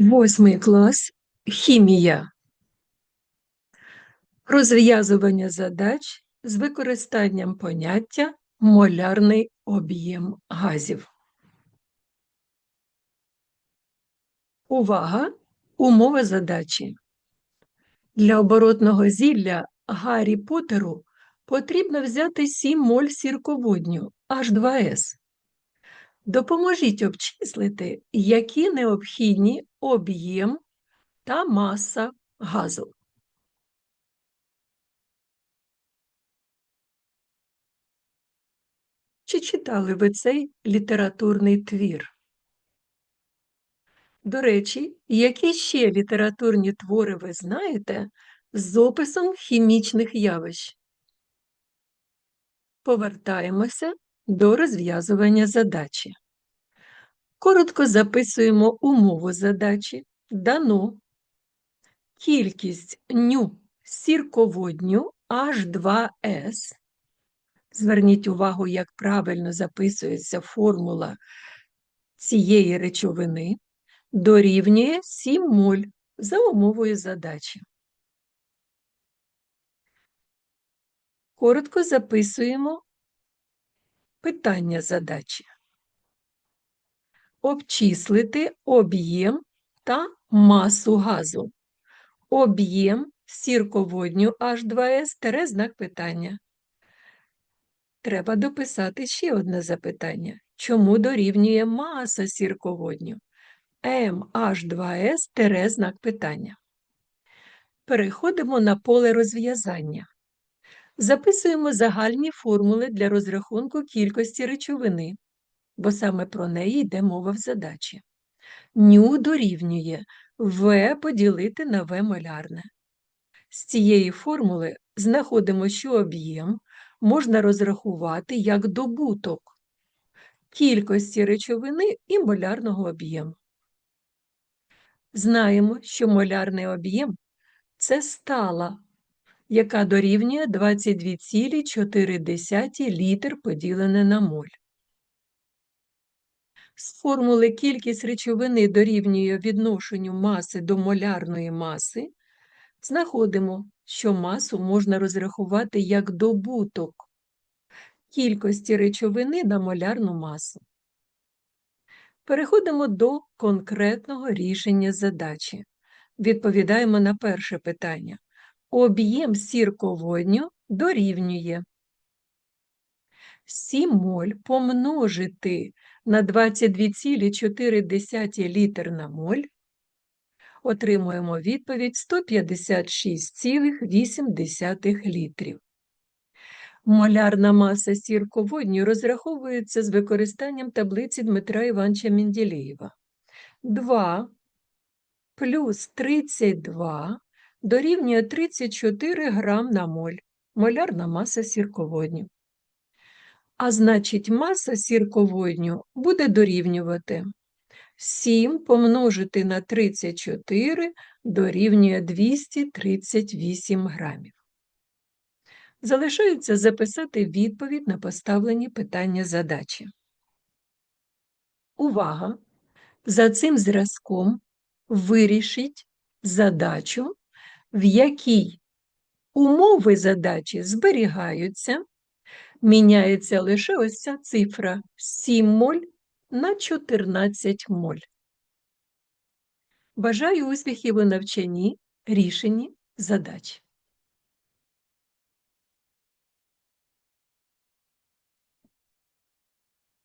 Восьмий клас хімія. Розв'язування задач з використанням поняття молярний об'єм газів. Увага! Умова задачі. Для оборотного зілля Гаррі Поттеру потрібно взяти 7 моль сірководню H2S. Допоможіть обчислити, які необхідні об'єм та маса газу. Чи читали ви цей літературний твір? До речі, які ще літературні твори ви знаєте з описом хімічних явищ? Повертаємося до розв'язування задачі. Коротко записуємо умову задачі. Дано кількість ню сірководню H2S. Зверніть увагу, як правильно записується формула цієї речовини, дорівнює 7 моль за умовою задачі. Коротко записуємо питання задачі. Обчислити об'єм та масу газу. Об'єм сірководню H2S тере знак питання. Треба дописати ще одне запитання. Чому дорівнює маса сірководню? MH2S тере знак питання. Переходимо на поле розв'язання. Записуємо загальні формули для розрахунку кількості речовини, бо саме про неї йде мова в задачі. Ню дорівнює В поділити на В молярне. З цієї формули знаходимо, що об'єм можна розрахувати як добуток кількості речовини і молярного об'єму. Знаємо, що молярний об'єм це стала, яка дорівнює 22,4 літр поділене на моль. З формули кількість речовини дорівнює відношенню маси до молярної маси, знаходимо, що масу можна розрахувати як добуток кількості речовини на молярну масу. Переходимо до конкретного рішення задачі. Відповідаємо на перше питання. Об'єм сірководню дорівнює 7 моль помножити на 22,4 літр на моль. Отримуємо відповідь 156,8 літрів. Молярна маса сірководню розраховується з використанням таблиці Дмитра Івановича Менділеєва. 2 плюс 32 дорівнює 34 грам на моль. Молярна маса сірководню. А значить, маса сірководню буде дорівнювати 7 помножити на 34 дорівнює 238 грамів. Залишається записати відповідь на поставлені питання задачі. Увага! За цим зразком вирішіть задачу, в якій умови задачі зберігаються, міняється лише ось ця цифра 7 моль на 14 моль. Бажаю успіхів у навчанні рішенні задач.